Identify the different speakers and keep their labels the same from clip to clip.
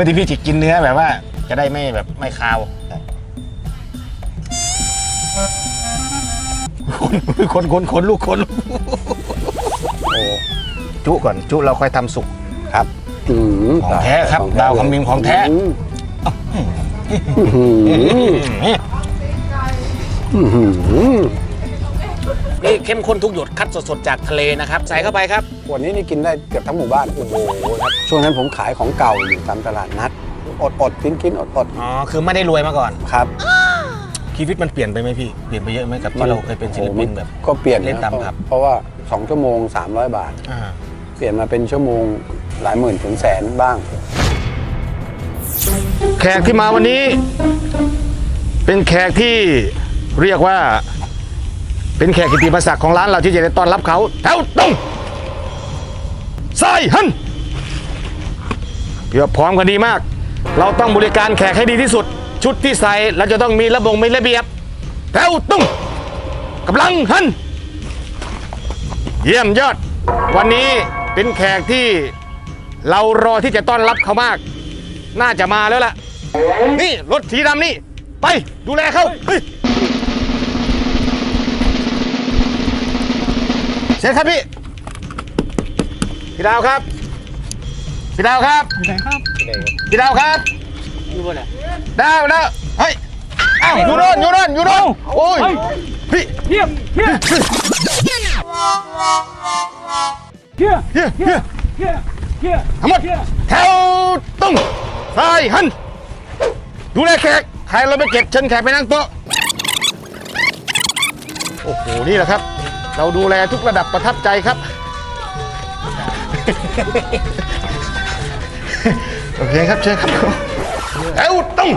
Speaker 1: พื่อที่พี่จะกินเนื้อแบบว่า จะได้ไม่แบบไม่คาวคนคนคนคนลูกคนโอ้จุก่อนจุเราค่อยทำสุกครับ
Speaker 2: อืม
Speaker 1: ของแท้ครับ
Speaker 2: ของ
Speaker 1: ดาวคำมิงของแท้
Speaker 2: อืมอื้อหือ
Speaker 1: นี่เข้มข้นทุกหยดคัดสดๆจากทะเลนะครับ ใส่เข้าไปครับ
Speaker 2: วันนี้นี่กินได้เกือบทั้งหมู่บ้าน โอ้โหครับ ช่วงนั้นผมขายของเก่าอยู่ตามตลาดนัด อดอดกินกินอดอด
Speaker 1: อ๋อคือไม่ได้รวยมาก่อน
Speaker 2: ครับ
Speaker 1: ชีวิตมันเปลี่ยนไปไหมพี่เปลี่ยนไปเยอะไหมกับที่เราเคยเป็นศิลปินแบบ
Speaker 2: ก็เปลี่ยน
Speaker 1: เล่นตามะผับ
Speaker 2: เพราะว่า 2 ชั่วโมง 300 บาท
Speaker 1: อ่า
Speaker 2: เปลี่ยนมาเป็นชั่วโมงหลายหมื่นถึงแสนบ้าง
Speaker 1: แขกที่มาวันนี้ เป็นแขกที่เรียกว่า เป็นแขกกิติมศักดิ์ของร้านเราที่จะได้ต้อนรับเขาแถวตรงใสายหันเพื่อพร้อมกันดีมาก เราต้องบริการแขกให้ดีที่สุด ชุดที่ใส่เราจะต้องมีระบงมีระเบียบแถวตรงกำลังหันเยี่ยมยอด วันนี้เป็นแขกที่เรารอที่จะต้อนรับเขามาก น่าจะมาแล้วล่ะ นี่รถสีดำนี่ ไปดูแลเขาเฮ้ย เชิญครับพี่ พี่ดาวครับ พี่ดาวครับไหนครับพี่ดาวครับ อยู่บนไหนดาวดาวเฮ้ยอ้าวอยู่โน่นอยู่โน่นอยู่โน่นโอ้ย พี่
Speaker 3: เฮียเฮีย
Speaker 1: เฮีย
Speaker 3: เฮีย
Speaker 1: เฮียเฮีย
Speaker 3: เฮียเฮีย
Speaker 1: ทั้งหมดแถวตรงซ้ายหัน ดูแลแขก ใครเราไปเก็บเชิญแขกไปนั่งโต๊ะ โอ้โห นี่แหละครับ เราดูแลทุกระดับประทับใจครับ โอเคครับเชิญครับแถวตรง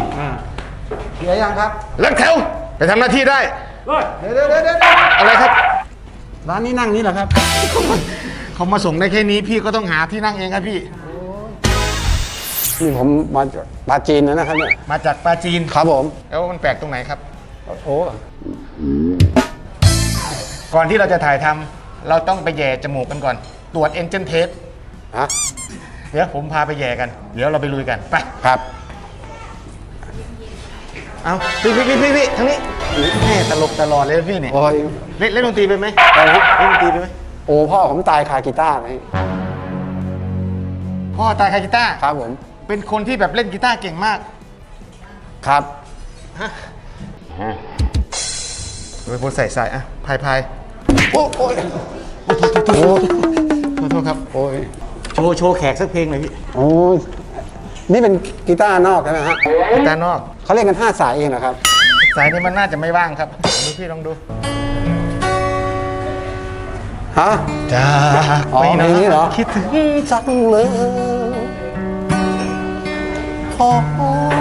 Speaker 2: เสียยังครับ
Speaker 1: หลังแถวไปทำหน้าที่ได้
Speaker 3: เฮ้ย
Speaker 2: เดี๋ยวเดี๋ยวเดี๋ยวเดี๋ยว
Speaker 1: อะไรครับ
Speaker 2: ร้านนี้นั่งนี่เหรอครับ
Speaker 1: เขามาส่งได้แค่นี้พี่ก็ต้องหาที่นั่งเองครับพี่
Speaker 2: นี่ผมมาจากปาจีนนะครับเนี่ย
Speaker 1: มาจากปราจีน
Speaker 2: ครับผม
Speaker 1: แล้วมันแปลกตรงไหนครับ
Speaker 2: โอ้
Speaker 1: ก่อนที่เราจะถ่ายทำเราต้องไปแย่จมูกกันก่อน ตรวจเอนเจนเทส
Speaker 2: ฮะ
Speaker 1: เดี๋ยวผมพาไปแย่กัน เดี๋ยวเราไปลุยกันไป
Speaker 2: ครับ
Speaker 1: เอาพี่พี่พี่พี่พี่ทางนี้แม่ตลกตลอดเลยพี่เนี่ย
Speaker 2: โอ้ย
Speaker 1: เล่นเล่นดนตรีเป็นไหม
Speaker 2: อะไรนะ
Speaker 1: เล่นดนตรีเป็นไหม
Speaker 2: โอ้พ่อผมตายคากีตาร์ไหม
Speaker 1: พ่อตายคากีตาร์
Speaker 2: ครับผม
Speaker 1: เป็นคนที่แบบเล่นกีตาร์เก่งมาก
Speaker 2: ครับ
Speaker 1: โดยพใส่ใส่อะพายพาย
Speaker 2: โอ้โอ้ยโอ้
Speaker 1: โทษโทษครับ
Speaker 2: โอ้ย
Speaker 1: โชว์โชว์แขกสักเพลงหน่อยพี่
Speaker 2: โอ้ยนี่เป็นกีตาร์นอกใช่ไหมฮะ
Speaker 1: กีตาร์นอก
Speaker 2: เขาเล่นกันห้าสายเองนะครับ
Speaker 1: สายนี้มันน่าจะไม่ว่างครับดูพี่ลองดู
Speaker 2: ฮะ
Speaker 1: จากไป
Speaker 2: นี้เหรอ
Speaker 1: คิดถึง
Speaker 2: จังเลยหอ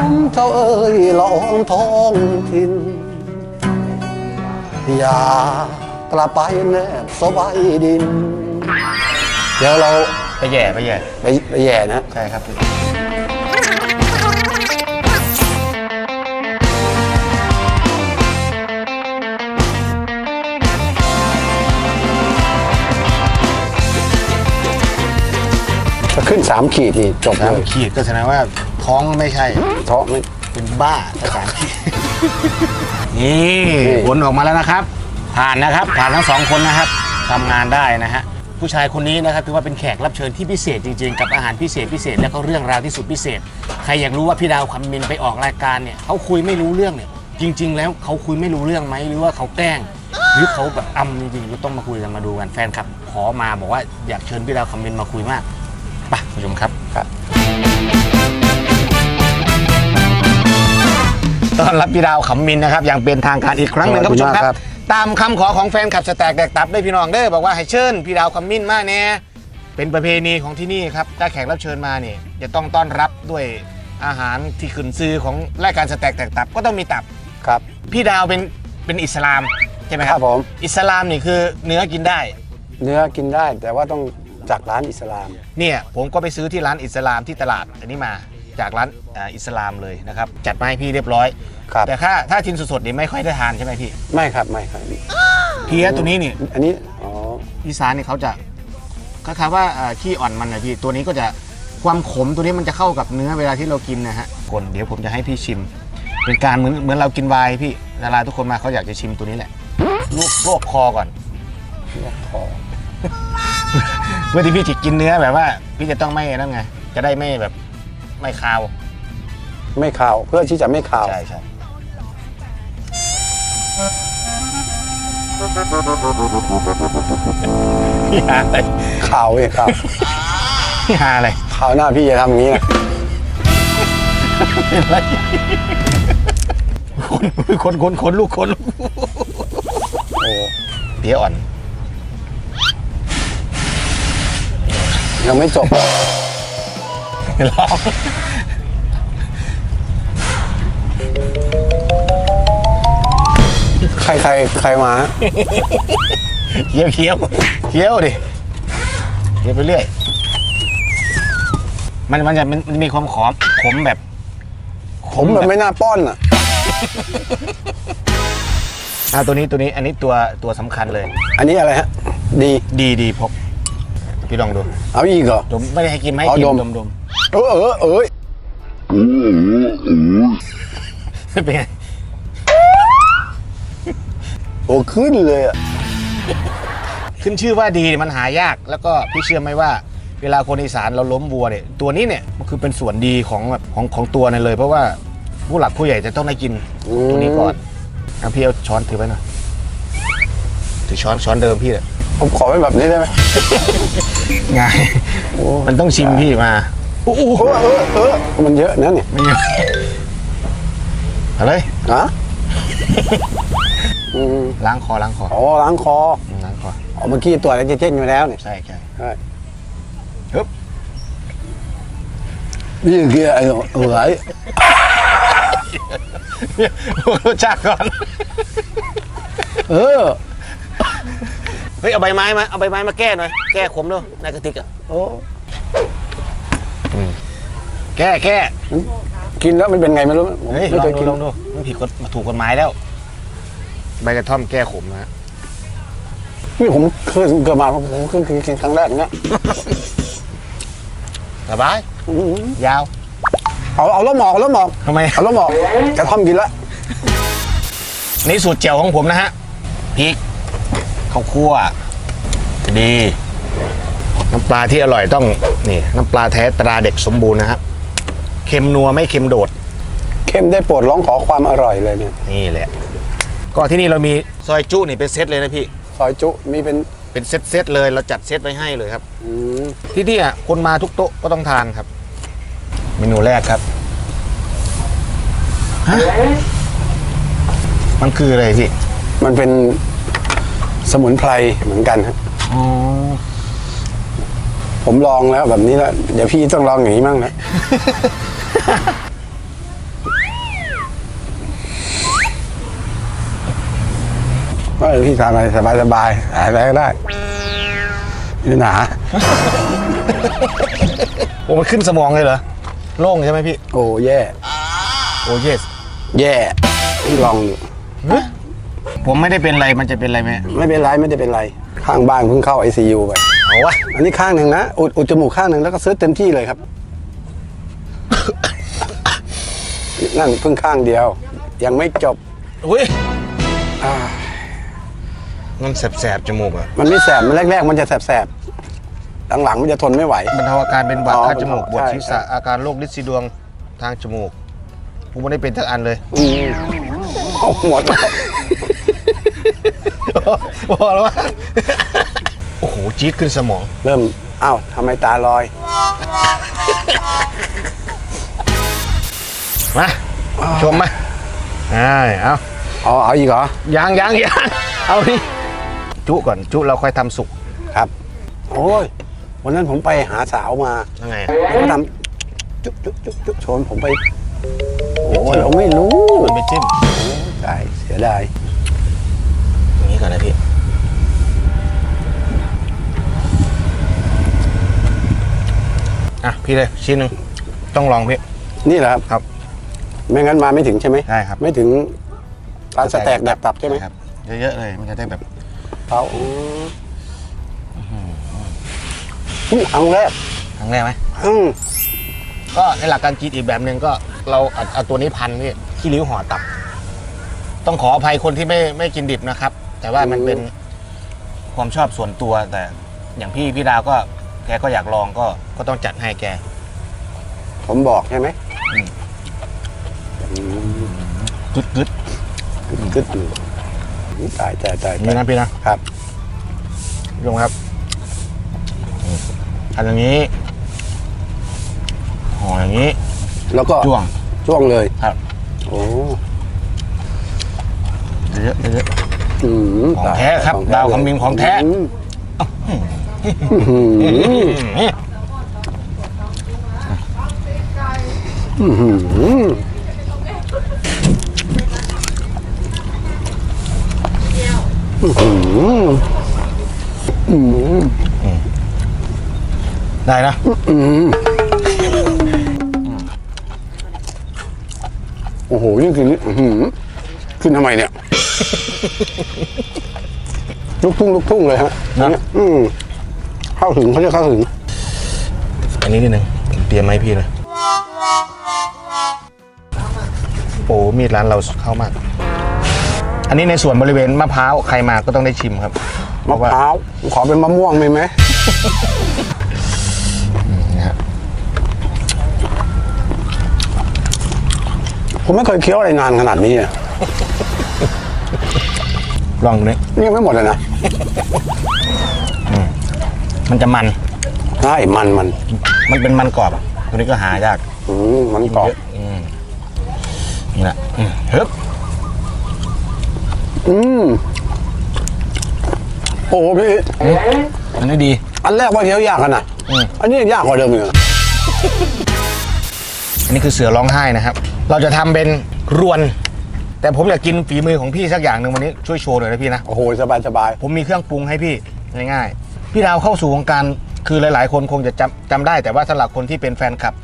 Speaker 2: มเจ้าเอ้ยละอองท้องถิ่นอย่า กลับไปแนบสบายดิน เดี๋ยวเรา
Speaker 1: ไปแย่ไปแย่
Speaker 2: ไปไปแย่นะ
Speaker 1: ใช่ครับพี่
Speaker 2: ถ้าขึ้นสามขีดนี่จบ
Speaker 1: สาม
Speaker 2: เลย
Speaker 1: ขีดก็แสดงว่าท้องไม่ใช่
Speaker 2: ท้องไม่
Speaker 1: เป็นบ้าภาษาอังกฤษนี่ผลออกมาแล้วนะครับ ผ่านนะครับ ผ่านทั้งสองคนนะครับทำงานได้นะฮะผู้ชายคนนี้นะครับถือว่าเป็นแขกรับเชิญที่พิเศษจริงๆ กับอาหารพิเศษพิเศษแล้วก็เรื่องราวที่สุดพิเศษ ใครอยากรู้ว่าพี่ดาวคำมินไปออกรายการเนี่ยเขาคุยไม่รู้เรื่องเนี่ยจริง ๆ แล้วเขาคุยไม่รู้เรื่องไหมหรือว่าเขาแกล้ง หรือเขาแบบอำจริงๆก็ต้องมาคุยกันมาดูกันแฟนคลับ ขอมาบอกว่าอยากเชิญพี่ดาวคำมินมาคุยมากไปผู้ชมครับ
Speaker 2: ครับ
Speaker 1: ต้อนรับพี่ดาวขำมินนะครับอย่างเป็นทางการอีกครั้งหนึ่งครับผู้ชมครับ ตามคำขอของแฟนคลับสแต็กแดกตับได้พี่น้องเด้อบอกว่าให้เชิญพี่ดาวขำมินมาแน่เป็นประเพณีของที่นี่ครับถ้าแขกรับเชิญมาเนี่ยจะต้องต้อนรับด้วยอาหารที่ขึ้นซื้อของรายการสแต็กแดกตับก็ต้องมีตับ
Speaker 2: ครับ
Speaker 1: พี่ดาวเป็นเป็นอิสลามใช่ไหมค
Speaker 2: ค
Speaker 1: รั
Speaker 2: รั
Speaker 1: บบ
Speaker 2: ผม
Speaker 1: อิสลามนี่คือเนื้อกินได้
Speaker 2: เนื้อกินได้แต่ว่าต้องจากร้านอิสลาม
Speaker 1: เนี่ยผมก็ไปซื้อที่ร้านอิสลามที่ตลาดอันนี้มา จากร้านอ่าอิสลามเลยนะครับ จัดมาให้พี่เรียบร้อย
Speaker 2: ครับ
Speaker 1: แต่ถ้าถ้าชิ้นสดๆนี่ไม่ค่อยได้ทานใช่ไหมพี่
Speaker 2: ไม่ครับไม่ครับ
Speaker 1: เพี้ยตัวนี้นี่
Speaker 2: อันนี้อ๋อ
Speaker 1: อีสานนี่เขาจะคล้ายๆว่าเอ่อขี้อ่อนมันนะพี่ตัวนี้ก็จะความขมตัวนี้มันจะเข้ากับเนื้อเวลาที่เรากินนะฮะคนเดี๋ยวผมจะให้พี่ชิม เป็นการเหมือนเหมือนเรากินไวน์พี่ดาราทุกคนมาเขาอยากจะชิมตัวนี้แหละลวกลวกคอก่อน
Speaker 2: คอ
Speaker 1: เพื่อที่พี่จะกินเนื้อแบบว่า พี่จะต้องไม่นั่นไง จะได้ไม่แบบ ไม่คาว
Speaker 2: ไม่ข่าวเพื่อที่จะไม่ข่าว
Speaker 1: ใช่ใช่พี่หาอะไร
Speaker 2: ข่าวเว้ยข่าว
Speaker 1: พี่หาอะไร
Speaker 2: ข่าวหน้าพี่จะทำอย่างนี้นะ
Speaker 1: เป็นไรคนคนคนคนลูกคนลูก
Speaker 2: โอ้
Speaker 1: เพี้ยอ่อน
Speaker 2: ยังไม่จบ
Speaker 1: ลอง
Speaker 2: รใครใครมา
Speaker 1: เคี้ยวเคี้ยวเคี้ยวดิเคี้ยวไปเรื่อย มันมันจะมันมันมีความขมขมแบบ
Speaker 2: ผมแบบไม่น่าป้อนอะ
Speaker 1: อ่าตัวนี้ตัวนี้อันนี้ตัวตัวสำคัญเลย
Speaker 2: อันนี้อะไรฮะ ดี
Speaker 1: ดีดีพกพี่ลองดู
Speaker 2: เอาอีกเหรอ
Speaker 1: ดมไม่ได้ให้กินไม่ให้
Speaker 2: อ๋อ
Speaker 1: กิน
Speaker 2: ดม
Speaker 1: ดมดม
Speaker 2: เออเออเออ
Speaker 1: เป็นไง
Speaker 2: โอ้ขึ้นเลยอะ
Speaker 1: ขึ้นชื่อว่าดีมันหายาก แล้วก็พี่เชื่อไหมว่า เวลาคนอีสานเราล้มวัวเนี่ยตัวนี้เนี่ยมันคือเป็นส่วนดีของแบบของของตัวนั่นเลย เพราะว่าผู้หลักผู้ใหญ่จะต้องได้กิน
Speaker 2: อืม
Speaker 1: ตัวนี้ก่อนเอาพี่เอาช้อนถือไว้หน่อยถือช้อนช้อนเดิมพี่เลย
Speaker 2: ผมขอไว้แบบนี้ได้ไหม
Speaker 1: ง่าย
Speaker 2: โอ้
Speaker 1: มันต้องชิมพี่มาโอ้โห
Speaker 2: เออเออเออมันเยอะนะเนี่ย
Speaker 1: ไม่เยอะเอาเลย
Speaker 2: ฮะ อืม
Speaker 1: ล้างคอล้างคอ
Speaker 2: อ๋อล้างคอ
Speaker 1: ล้างคอ
Speaker 2: อ๋อเมื่อกี้ตัวอะไรเจ๊งๆอยู่แล้วเนี่ย
Speaker 1: ใช่ใช่
Speaker 2: ใช่
Speaker 1: ฮึบ
Speaker 2: นี่คือไอ้เอ๋ย
Speaker 1: รสชาติก่อน
Speaker 2: เออ
Speaker 1: เฮ้ยเอาใบไม้มาเอาใบไม้มาแก้หน่อยแก้ขมด้วยในกระติกอะ
Speaker 2: โอ้
Speaker 1: แก้แก้
Speaker 2: กินแล้วมันเป็นไงไม่รู้ผม
Speaker 1: เฮ้ย
Speaker 2: ไม่
Speaker 1: ลอง
Speaker 2: เคย
Speaker 1: ดู
Speaker 2: กิน
Speaker 1: ลองดูมันผิดกฎถูกกฎหมายแล้ว ใบกระท่อมแก้ขมนะฮะ
Speaker 2: นี่ผมเคยเกิดมาผมเพิ่งกินครั้งแรกเนี่ย
Speaker 1: สบาย
Speaker 2: อืม
Speaker 1: ยาว
Speaker 2: เอาเอาแล้วหมอกเอาแล้วหมอก
Speaker 1: ทำไม
Speaker 2: เอาแล้วหมอกกระท่อมกินละ
Speaker 1: นี่สูตรเจียวของผมนะฮะพริกข้าวคั่วดี น้ำปลาที่อร่อยต้องนี่น้ำปลาแท้ตราเด็กสมบูรณ์นะครับเค็มนัวไม่เค็มโดด
Speaker 2: เข้มได้โปรดร้องขอความอร่อยเลยเนี่ย
Speaker 1: นี่แหละ ก็ที่นี่เรามีซอยจุนี่เป็นเซตเลยนะพี่
Speaker 2: ซอยจุมีเป็น
Speaker 1: เป็นเซตเซตๆเลยเราจัดเซตไว้ให้เลยครับ
Speaker 2: อืม
Speaker 1: ที่นี่อะคนมาทุกโต๊ะก็ต้องทานครับ เมนูแรกครับฮะมันคืออะไรพี่
Speaker 2: มันเป็นสมุนไพรเหมือนกันครับ
Speaker 1: อ๋อ
Speaker 2: ผมลองแล้วแบบนี้แล้วเดี๋ยวพี่ต้องลองอย่างนี้มั่งนะ ว่าเออพี่ทานอะไรสบายสบายๆหายไปก็ได้นี่หนา
Speaker 1: โอ้มันขึ้นสมองเลยเหรอ โล่งใช่ไหมพี่
Speaker 2: โอ้แย่
Speaker 1: โอ้เยส
Speaker 2: แย่พี่ลองดู
Speaker 1: ผมไม่ได้เป็นไรมันจะเป็นไรไหม
Speaker 2: ไม่เป็นไรไม่ได้เป็นไร ข้างบ้านเพิ่งเข้าไอซียูไป
Speaker 1: เอาวะ
Speaker 2: อันนี้ข้างหนึ่งนะอุดอุดจมูกข้างหนึ่งแล้วก็ซื้อเต็มที่เลยครับ นั่นเพิ่งข้างเดียว ยังไม่จบ
Speaker 1: อุ้ย
Speaker 2: อ่า
Speaker 1: มันแสบๆจมูกอะ
Speaker 2: มันไม่แสบมันแรกๆ มันจะแสบๆหลังๆมันจะทนไม่ไหว
Speaker 1: บรรเทาอาการเป็นหวัด
Speaker 2: อ๋อ
Speaker 1: คัดจมูกปวด
Speaker 2: ใช่
Speaker 1: ศีรษะอาการโรคลินสีดวงทางจมูกผมไม่ได้เป็นทักอันเลย
Speaker 2: อืมเอาหมด
Speaker 1: พอแล้ววะโอ้โหจี๊ดขึ้นสมอง
Speaker 2: เริ่มอ้าวทำไมตาลอย
Speaker 1: มาชมมาอ่าเอา
Speaker 2: อ๋อเอาอีกเหรอ
Speaker 1: ยังยังยังเอาดิ จุก่อนจุเราค่อยทำสุก
Speaker 2: ครับ โอ้ย วันนั้นผมไปหาสาวมา
Speaker 1: ยังไง
Speaker 2: เขาทำจุ๊บจุ๊บจุ๊บจุ๊บชวนผมไป โอ้ยเราไม่รู้
Speaker 1: มันไปจิ้ม
Speaker 2: ใช่เสียดาย
Speaker 1: อย่างนี้ก่อนนะพี่อะพี่เลยชิ้นหนึ่งต้องลองพี่
Speaker 2: นี่แหละครับ
Speaker 1: ครับ
Speaker 2: ไม่งั้นมาไม่ถึงใช่ไหม
Speaker 1: ใช่ครับ
Speaker 2: ไม่ถึงร้านสแต็กแดกตับใช่ไหม
Speaker 1: ครับ เยอะๆเลยมันจะได้แบบ
Speaker 2: เขาอืมครั้งแรก
Speaker 1: ครั้งแรกไหม
Speaker 2: อืม
Speaker 1: ก็ในหลักการกินอีกแบบหนึ่งก็เราเอาเอาตัวนี้พันพี่ขี้ริ้วห่อตับ ต้องขออภัยคนที่ไม่ไม่กินดิบนะครับ แต่ว่ามันเป็นความชอบส่วนตัวแต่ อย่างพี่พี่ดาวก็แกก็อยากลองก็ก็ต้องจัดให้แก
Speaker 2: ผมบอกใช่ไหม
Speaker 1: อืม
Speaker 2: อืม
Speaker 1: กึดกึด
Speaker 2: กึดอยู่ ตายตายตาย
Speaker 1: นี่นะพี่นะครับลงครับอืมอันอย่างนี้ห่ออย่างนี้
Speaker 2: แล้วก็
Speaker 1: จ้วง
Speaker 2: จ้วงเลย
Speaker 1: ครับ
Speaker 2: โอ้
Speaker 1: เยอะๆเยอะ
Speaker 2: อืม
Speaker 1: ของ
Speaker 2: ตาย
Speaker 1: แท้ครับ
Speaker 2: ของ
Speaker 1: ดาวคำมิงของแท้
Speaker 2: อืมอื้อหือ
Speaker 1: ๆนี่
Speaker 2: อื้อหืออื้อหืออื้อหือ
Speaker 1: ได้นะ
Speaker 2: อืมโอ้โหนี่คืออื้อหือขึ้นทำไมเนี่ย ลูกทุ่งลูกทุ่งเลยฮะ
Speaker 1: นะ
Speaker 2: เนี่ยอืมเข้าถึงเขาเรียกเข้าถึง
Speaker 1: อันนี้นิดนึงผมเตรียมมาให้พี่เลยโอ้มีดร้านเราเข้ามาก อันนี้ในส่วนบริเวณมะพร้าวใครมาก็ต้องได้ชิมครับเพ
Speaker 2: มะ
Speaker 1: ราะว่า
Speaker 2: พร้าวขอเป็นมะม่วงมีไหม
Speaker 1: นะฮะ
Speaker 2: ผมไม่เคยเคี้ยวอะไรนานขนาดนี้อะ
Speaker 1: ลองดูนี่
Speaker 2: นี่ยังไม่หมดเลยนะ
Speaker 1: มันจะมัน
Speaker 2: ใช่มันมัน
Speaker 1: มันเป็นมันกรอบอะตัวนี้ก็หายาก
Speaker 2: อืมมันกรอบ
Speaker 1: เยอะอืมนี่แหละอืมเฮ้ย
Speaker 2: อืมโอ้โหพี่
Speaker 1: อันนี้ดี
Speaker 2: อันแรกว่าเคี้ยวยากขนาด
Speaker 1: อืม
Speaker 2: อันนี้ยากกว่าเดิมอีกอะ
Speaker 1: อันนี้คือเสือร้องไห้นะครับ เราจะทำเป็นรวน แต่ผมอยากกินฝีมือของพี่สักอย่างหนึ่งวันนี้ช่วยโชว์หน่อยนะพี่นะ
Speaker 2: โอ้โหสบายสบาย
Speaker 1: ผมมีเครื่องปรุงให้พี่ง่ายๆ พี่ดาวเข้าสู่วงการคือหลาย ๆ คนคงจะจำจำได้แต่ว่าสำหรับคนที่เป็นแฟนคลับ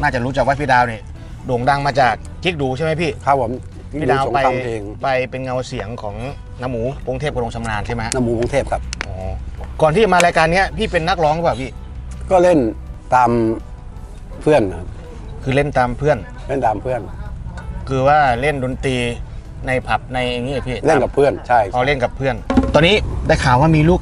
Speaker 1: น่าจะรู้จักว่าพี่ดาวเนี่ยโด่งดังมาจากกิ๊กดูใช่ไหมพี่
Speaker 2: ครับผม
Speaker 1: พี่ดาวไป
Speaker 2: สงครมเพลง
Speaker 1: ไปเป็นเงาเสียงของน้ำหมูพงเทพกรงชำนาญใช่ไหมฮะ
Speaker 2: น้ำหมูกรุงเทพครับ
Speaker 1: อ๋อก่อนที่จะมารายการเนี้ยพี่เป็นนักร้องหรือเปล่าพี่
Speaker 2: ก็เล่นตามเพื่อนครับ
Speaker 1: คือเล่นตามเพื่อน
Speaker 2: เล่นตามเพื่อน
Speaker 1: คือว่าเล่นดนตรีในผับในอย่างนี้เหรอพี่
Speaker 2: เล่นกับเพื่อนใช่
Speaker 1: เอาเล่นกับเพื่อน ตอนนี้ได้ข่าวว่ามีลูก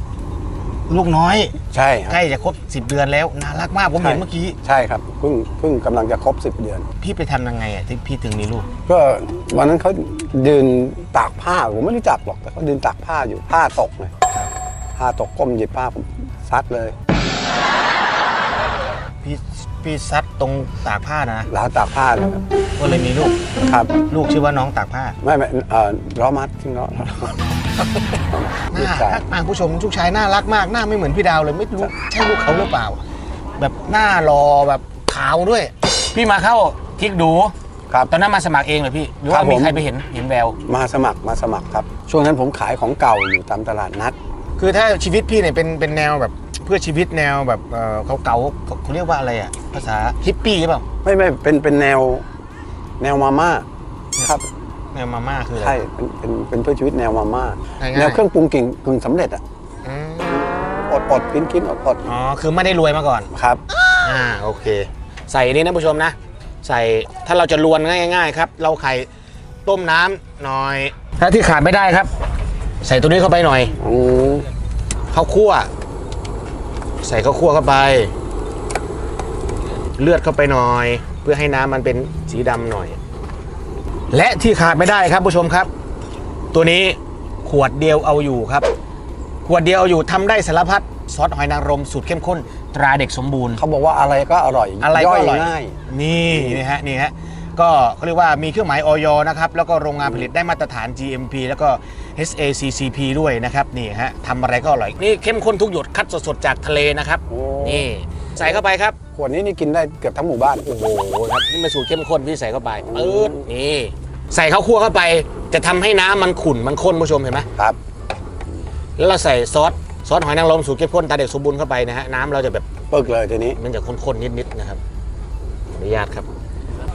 Speaker 1: ลูกน้อย
Speaker 2: ใช่ค
Speaker 1: ใก
Speaker 2: รับ
Speaker 1: ล้จะครบ 10 เดือนแล้วน่ารักมากผมเห็นเมื่อกี้
Speaker 2: ใช่ครับเพิ่งเพิ่งกำลังจะครบสิบเดือน
Speaker 1: พี่ไปทำยังไงอะที่พี่ถึงมีลูก
Speaker 2: ก็วันนั้นเขายืนตากผ้าผมไม่รู้จักหรอกแต่เขายืนตากผ้าอยู่ผ้าตกเลยผ้าตกก้มหยิบผ้าผมซัดเลย
Speaker 1: พี่พี่ซัดตรงตากผ้านะ
Speaker 2: แล้วตากผ้าเลยครับ
Speaker 1: ก็เลยมีลูก
Speaker 2: ครับ
Speaker 1: ลูกชื่อว่าน้องตากผ้า
Speaker 2: ไม่ไม่เอ่อล้อมัดที่ล้อ
Speaker 1: น่ารักมากผู้ชมลูกชายน่ารักมากหน้าไม่เหมือนพี่ดาวเลยไม่รู้ใช่ลูกเขาหรือเปล่า แบบหน้ารอแบบขาวด้วย พี่มาเข้าทิกดู
Speaker 2: ครับ
Speaker 1: ตอนนั้นมาสมัครเองเหรอพี่หรือ
Speaker 2: ครั
Speaker 1: ว่า
Speaker 2: บผม
Speaker 1: มีใครไปเห็นเห็นแวว
Speaker 2: มาสมัครมาสมัครครับ ช่วงนั้นผมขายของเก่าอยู่ตามตลาดนัด
Speaker 1: คือถ้าชีวิตพี่เนี่ยเป็นเป็นแนวแบบเพื่อชีวิตแนวแบบเอ่อเขาเก่าๆเขาเขาเรียกว่าอะไรอะภาษาฮิปปี้หรือเปล่า
Speaker 2: ไม่ไม่เป็นเป็นแนวแนวมาม่าครับ
Speaker 1: แนวมาม่าคืออะไร
Speaker 2: ใช่เป็นเป็นเป็นเพื่อชีวิตแนวมาม่า
Speaker 1: ง่ายๆ
Speaker 2: แนวเครื่องปรุงกิ่งกึ่งสำเร็จอะ
Speaker 1: อืม
Speaker 2: อดอดกินกินอดอด
Speaker 1: อ๋อ คือไม่ได้รวยมาก่อน
Speaker 2: ครับ
Speaker 1: อ่า โอเค ใส่นี่นะผู้ชมนะ ใส่ ถ้าเราจะลวนง่าย ๆ ครับ เราไข่ต้มน้ำหน่อยถ้าที่ขาดไม่ได้ครับ ใส่ตัวนี้เข้าไปหน่อย
Speaker 2: อืม
Speaker 1: ข้าวคั่ว ใส่ข้าวคั่วเข้าไป เลือดเข้าไปหน่อย เพื่อให้น้ำมันเป็นสีดำหน่อย และที่ขาดไม่ได้ครับผู้ชมครับ ตัวนี้ขวดเดียวเอาอยู่ครับ ขวดเดียวเอาอยู่ทำได้สารพัดซอสหอยนางรมสูตรเข้มข้นตราเด็กสมบูรณ์
Speaker 2: เขาบอกว่าอะไรก็อร่อย
Speaker 1: อะไรก็อร่อย
Speaker 2: ง่าย
Speaker 1: นี่นี่ฮะนี่ฮะก็เขาเรียกว่ามีเครื่องหมายออยนะครับแล้วก็โรงงานผลิตได้มาตรฐาน GMP แล้วก็ HACCP ด้วยนะครับนี่ฮะทำอะไรก็อร่อย นี่เข้มข้นทุกหยดคัดสดๆจากทะเลนะครับ
Speaker 2: โอ้
Speaker 1: นี่ ใส่เข้าไปครับ
Speaker 2: ขวดนี้นี่กินได้เกือบทั้งหมู่บ้าน
Speaker 1: โอ้โหครับนี่เป็นสูตรเข้มข้นพี่ใส่เข้าไปปื๊ดนี่ ใส่ข้าวคั่วเข้าไป จะทำให้น้ำมันขุ่นมันข้นผู้ชมเห็นไหม
Speaker 2: ครับ
Speaker 1: แล้วเราใส่ซอสซอสหอยนางรมสูตรเข้มข้นตาเด็กสมบูรณ์เข้าไปนะฮะน้ำเราจะแบบ
Speaker 2: ปึกเลยทีนี้
Speaker 1: มันจะข้นๆนิดๆนะครับขออนุญาตครับ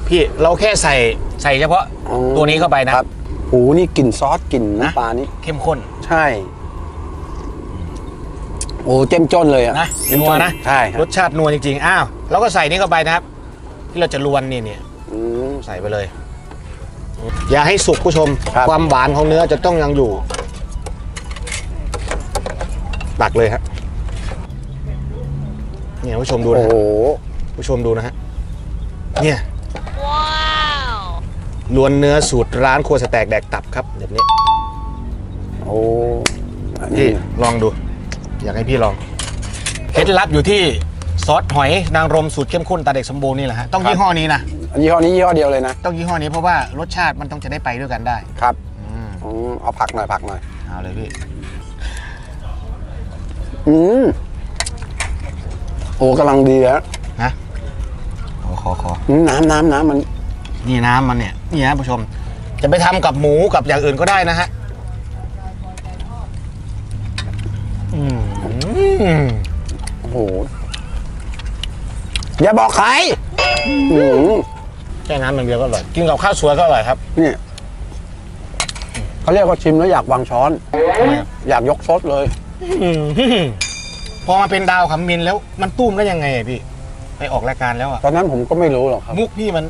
Speaker 1: พี่เราแค่ใส่ใส่เฉพาะ
Speaker 2: อ๋อ
Speaker 1: ตัวนี้เข้าไปนะครับ
Speaker 2: โอ้โหนี่กลิ่นซอสกลิ่น
Speaker 1: นะ
Speaker 2: น้ำปลานี่
Speaker 1: เข้มข้น
Speaker 2: ใช่ โอ้เจ้มจนเลยอะ
Speaker 1: นะ
Speaker 2: เจ้ม
Speaker 1: นั
Speaker 2: จ
Speaker 1: วนะ
Speaker 2: ใช่ครั
Speaker 1: ร
Speaker 2: บ
Speaker 1: สชาตินัวจริงๆอ้าวเราก็ใส่นี่เข้าไปนะครับ ที่เราจะลวนนี่เนี่ย
Speaker 2: อืม
Speaker 1: ใส่ไปเลย อย่าให้สุกผู้ชม
Speaker 2: ครับ
Speaker 1: ความหวานของเนื้อจะต้องยังอยู่ตักเลยฮะเนี่ยผู้ชมดู
Speaker 2: โอ้
Speaker 1: นะ
Speaker 2: โห
Speaker 1: ฮะผู้ชมดูนะฮะ เนี่ยลวนเนื้อสูตรร้านครัวสแต็กแดกตับครับแบบนี้
Speaker 2: โอ้อัน
Speaker 1: พี่
Speaker 2: นี้
Speaker 1: ลองดู อยากให้พี่ลองเคล็ดลับอยู่ที่ซอสหอยนางรมสูตรเข้มข้นตาเด็กสมบูรณ์นี่แหละฮะต้องยี่ห้อนี้นะ
Speaker 2: ยี่ห้อนี้ยี่ห้อเดียวเลยนะ
Speaker 1: ต้องยี่ห้อนี้เพราะว่ารสชาติมันต้องจะได้ไปด้วยกันได้
Speaker 2: ครับ
Speaker 1: อืม
Speaker 2: อืมเอาผักหน่อยผักหน่อย
Speaker 1: เอาเลยพี่
Speaker 2: อืมโอ้กำลังดีแล้ว
Speaker 1: นะขอขอขอ
Speaker 2: อืมน้ำน้ำน้ำมัน
Speaker 1: นี่น้ำมันเนี่ยนี่นะผู้ชม จะไปทำกับหมูกับอย่างอื่นก็ได้นะฮะอืม
Speaker 2: โอ้โห อย่าบอกใครอืม
Speaker 1: แค่น้ำมันเดียวก็อร่อย กินกับข้าวสวยก็อร่อยครับ
Speaker 2: นี่เขาเรียกว่าชิมแล้วอยากวางช้อน อยากยกซดเลย
Speaker 1: อืมพอมาเป็นดาวขำมินแล้วมันตุ้มได้ยังไงอะพี่ ไปออกรายการแล้วอะ
Speaker 2: ตอนนั้นผมก็ไม่รู้หรอกครับ
Speaker 1: มุกพี่มัน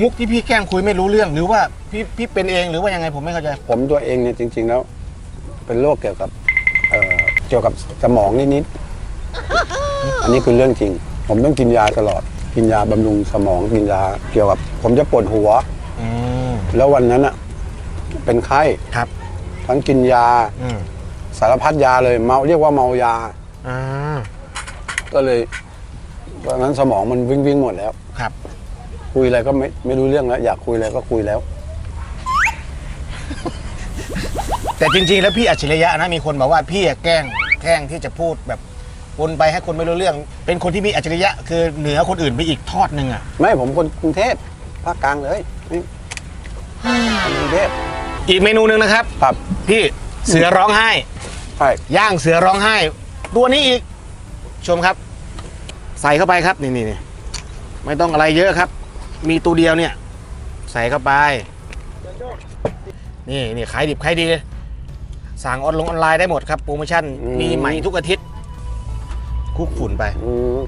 Speaker 1: มุกที่พี่แกล้งคุยไม่รู้เรื่อง หรือว่าพี่พี่เป็นเองหรือว่ายังไงผมไม่เข้าใจ
Speaker 2: ผมตัวเองเนี่ยจริง ๆ แล้ว เป็นโรคเกี่ยวกับเอ่อ เกี่ยวกับสมองนิดๆอันนี้คือเรื่องจริง ผมต้องกินยาตลอด กินยาบำรุงสมองกินยาเกี่ยวกับ ผมจะปวดหัว
Speaker 1: อืม
Speaker 2: แล้ววันนั้นอะเป็นไข้
Speaker 1: ครับ
Speaker 2: ทั้งกินยา
Speaker 1: อืม
Speaker 2: สารพัดยาเลยเมาเรียกว่าเมายา
Speaker 1: อ่า
Speaker 2: ก็เลยตอนนั้นสมองมันวิ่งวิ่งๆหมดแล้ว
Speaker 1: ครับ
Speaker 2: คุยอะไรก็ไม่ไม่รู้เรื่องแล้ว อยากคุยอะไรก็คุยแล้ว
Speaker 1: แต่จริงๆ แล้วพี่อัจฉริยะนะมีคนบอกว่าพี่อะแกล้ง แกล้งที่จะพูดแบบวนไปให้คนไม่รู้เรื่อง เป็นคนที่มีอัจฉริยะ คือเหนือคนอื่นไปอีกทอดหนึ่งอะ
Speaker 2: ไม่ผมคนกรุงเทพภาคกลางเลยนี่คนกรุงเทพ
Speaker 1: อีกเมนูหนึ่งนะครับ
Speaker 2: ครับ
Speaker 1: พี่เสือร้องไห้
Speaker 2: ใช่
Speaker 1: ย่างเสือร้องไห้ ตัวนี้อีก ชมครับ ใส่เข้าไปครับนี่นี่นี่ไม่ต้องอะไรเยอะครับ มีตัวเดียวเนี่ย ใส่เข้าไป นี่นี่ขายดิบขายดี สั่งออนลงออนไลน์ได้หมดครับโปรโมชั่นมีใหม่ทุกอาทิตย์คลุกฝุ่นไป
Speaker 2: อืม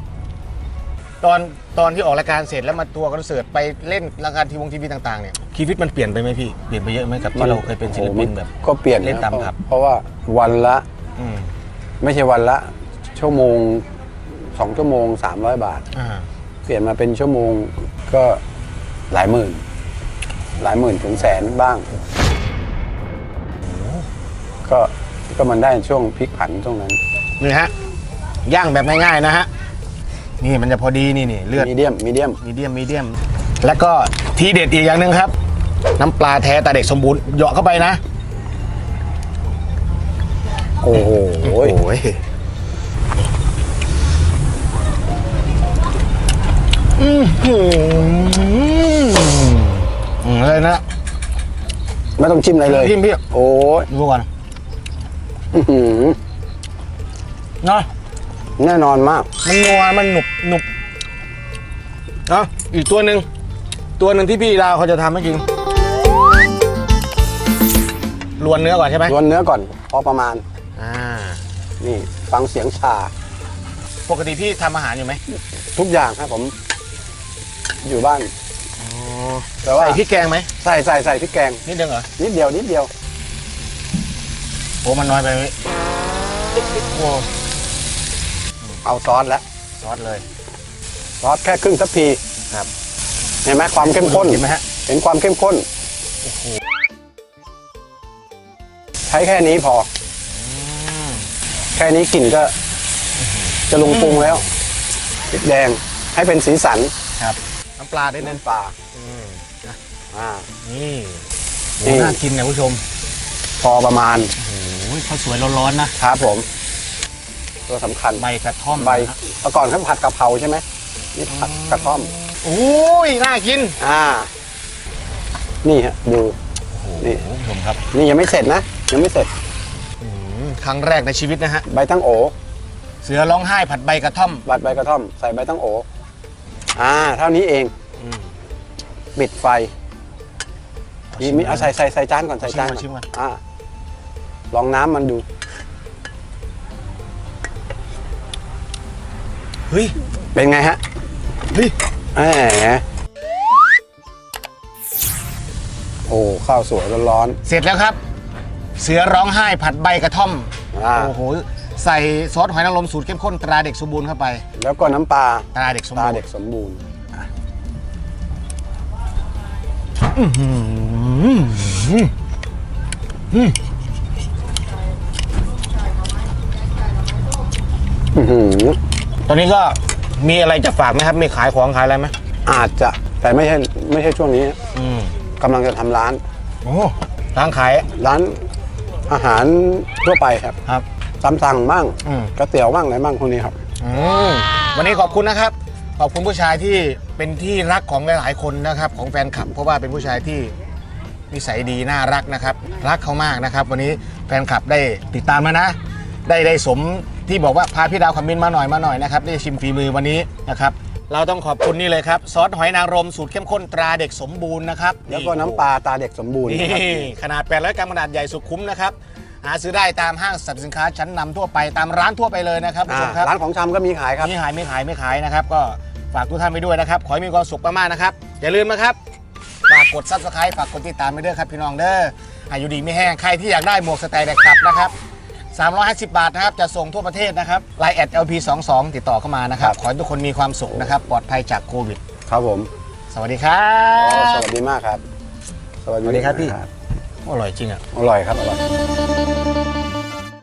Speaker 1: ตอนตอนที่ออกรายการเสร็จแล้วมาตัวร์คอนเสิร์ตไปเล่นรายการทีวงทีวีต่างๆเนี่ยชีวิตมันเปลี่ยนไปไหมพี่เปลี่ยนไปเยอะไหมกับที่เราเคยเป็นศิลปินแบบ
Speaker 2: ก็เปลี่ยน
Speaker 1: เล่นตามะผับ
Speaker 2: เพราะว่าวันละ
Speaker 1: อืม
Speaker 2: ไม่ใช่วันละ ชั่วโมงสองชั่วโมงสามร้อยบาท
Speaker 1: อ่า
Speaker 2: เปลี่ยนมาเป็นชั่วโมงก็หลายหมื่น หลายหมื่นถึงแสนบ้าง ก็ก็มันได้ช่วงพลิกผันช่วงนั้น
Speaker 1: นี่ฮะย่างแบบง่ายๆนะฮะนี่มันจะพอดีนี่นี่เลือด
Speaker 2: มีเดียมมีเดียม
Speaker 1: มีเดียมมีเดียม แล้วก็ทีเด็ดอีกอย่างหนึ่งครับ น้ำปลาแท้ตาเด็กสมบูรณ์เหยาะเข้าไปนะ
Speaker 2: โอ้โห
Speaker 1: โอ้ยอืมอืมอืมอะไรนะ
Speaker 2: ไม่ต้องจิ้มอะไรเลย
Speaker 1: จิ้มพี่
Speaker 2: โอ้ย
Speaker 1: ดูก่อน
Speaker 2: อื้อหือ
Speaker 1: เนาะ
Speaker 2: แน่นอนมาก
Speaker 1: มันนัวมันหนุบหนุบเนาะอีกตัวหนึ่งตัวหนึ่งที่พี่ดาวเขาจะทำให้กินลวนเนื้อก่อนใช่ไหม
Speaker 2: รวนเนื้อก่อน พอประมาณ
Speaker 1: อ่า
Speaker 2: นี่ ฟังเสียงชา
Speaker 1: ปกติพี่ทำอาหารอยู่ไหม
Speaker 2: ทุกอย่างครับผม อยู่บ้าน
Speaker 1: อ๋อ
Speaker 2: แต่ว่า
Speaker 1: ใส่พริกแกงไหม
Speaker 2: ใส่ใส่ใส่พริกแกง
Speaker 1: นิดนึงเหรอ
Speaker 2: นิดเดียวนิดเดียว
Speaker 1: โอ้มันน้อยไปไหมโอ้
Speaker 2: เอาซอสแล้ว
Speaker 1: ซอสเลย
Speaker 2: ซอสแค่ครึ่งทัพพี
Speaker 1: ครับ
Speaker 2: เห็นไหมความเข้มข้น
Speaker 1: เห็นไหมฮะ
Speaker 2: เห็นความเข้มข้นใช้แค่นี้พออแค่นี้กลิ่นก็ จะลงปรุงแล้วพริกแดงให้เป็นสีสัน
Speaker 1: ครับน้ำปลาด้วยนะ
Speaker 2: น้ำปลา
Speaker 1: อืม
Speaker 2: อ่า
Speaker 1: นี่โห
Speaker 2: นี่
Speaker 1: น่ากินนะผู้ชม
Speaker 2: พอประมาณ
Speaker 1: โอ้ ยข้าวสวยร้อนๆนะครับ
Speaker 2: ผม ตัวสำคัญ
Speaker 1: ใบกระท่อม
Speaker 2: ใบ
Speaker 1: นะ
Speaker 2: เมื่อก่อนเขาผัดกะเพราใช่ไหมนี่ผัดกระท่อม
Speaker 1: โอ้ยน่ากิน
Speaker 2: อ่า นี่ฮะดูนี่
Speaker 1: โอ้ผู้ชมครับ
Speaker 2: นี่ยังไม่เสร็จนะยังไม่เสร็จ
Speaker 1: อืมครั้งแรกในชีวิตนะฮะ
Speaker 2: ใบตั้งโอ
Speaker 1: เสือร้องไห้ผัดใบกระท่อม
Speaker 2: บัดใบกระท่อม ใส่ใบตั้งโออ่า เท่านี้เอง
Speaker 1: อืม
Speaker 2: ปิดไฟมีมีเอาใส่ใส่ใส่จานก่อนใส่จาน
Speaker 1: ชิมก่อน
Speaker 2: อ่า ลองน้ำมันดู
Speaker 1: เฮ้ย
Speaker 2: เป็นไงฮะ
Speaker 1: เฮ้ย
Speaker 2: แหมโอ้ ข้าวสวยร้อน
Speaker 1: เสร็จแล้วครับ เสือร้องไห้ผัดใบกระท่อม
Speaker 2: อ
Speaker 1: โอ้โห ใส่ซอสหอยนางรมสูตรเข้มข้นตราเด็กสมบูรณ์เข้าไป
Speaker 2: แล้วก็น้ำปลา
Speaker 1: ตราเด็กสมบูร
Speaker 2: เด็กณ์สมบูรณ์ อื้อหือ
Speaker 1: ตอนนี้ก็มีอะไรจะฝากไหมครับ มีขายของขายอะไรไหม
Speaker 2: อาจจะแต่ไม่ใช่ไม่ใช่ช่วงนี้
Speaker 1: อืม
Speaker 2: กำลังจะทำร้าน
Speaker 1: โอ้ร้านขาย
Speaker 2: ร้านอาหารทั่วไปครับ
Speaker 1: ครับ
Speaker 2: ตามสั่งบ้าง
Speaker 1: อืม
Speaker 2: ก๋วยเตี๋ยวบ้างอะไรบ้างพวกนี้ครับ
Speaker 1: อืมวันนี้ขอบคุณนะครับ ขอบคุณผู้ชายที่เป็นที่รักของหลายๆคนนะครับ ของแฟนคลับ เพราะว่าเป็นผู้ชายที่นิสัยดีน่ารักนะครับ รักเขามากนะครับ วันนี้แฟนคลับได้ติดตามมานะ ได้ได้สม ที่บอกว่าพาพี่ดาวคำมินมาหน่อยมาหน่อยนะครับได้ชิมฝีมือวันนี้นะครับเราต้องขอบคุณนี่เลยครับ ซอสหอยนางรมสูตรเข้มข้นตราเด็กสมบูรณ์นะครับ
Speaker 2: แล้วก็น้ำปลาตาเด็กสมบูรณ์
Speaker 1: นี่
Speaker 2: นะครับ
Speaker 1: ขนาด800กรัมขนาดใหญ่สุดคุ้มนะครับหาซื้อได้ตามห้างสรรพสินค้าชั้นนำทั่วไปตามร้านทั่วไปเลยนะครับผู้
Speaker 2: อ่า
Speaker 1: ชมครับ
Speaker 2: ร้านของชำก็มีขายครับ
Speaker 1: ไม่ขายไม่ขายไม่ขายนะครับ ก็ฝากทุกท่านไปด้วยนะครับ ขอให้มีความสุขมากๆนะครับ อย่าลืมนะครับฝากกดซับสไครต์ฝากกดติดตามไปด้วยครับพี่น้องเด้ออายุดีไม่แห้งใครที่อยากได้หมวกสไตล์แดกขับนะครับ 350 บาทนะครับจะส่งทั่วประเทศนะครับไลน์แอด LP22 ติดต่อเข้ามานะครับ
Speaker 2: ครับ
Speaker 1: ขอให้ทุกคนมีความสุขนะครับ ปลอดภัยจากโควิด
Speaker 2: ครับผม
Speaker 1: สวัสดีครั
Speaker 2: อ๋อบสวัสดีมากครับ
Speaker 1: สวัสดีครับพี่ อร่อยจริงอะ
Speaker 2: อร่อยครับอร่อย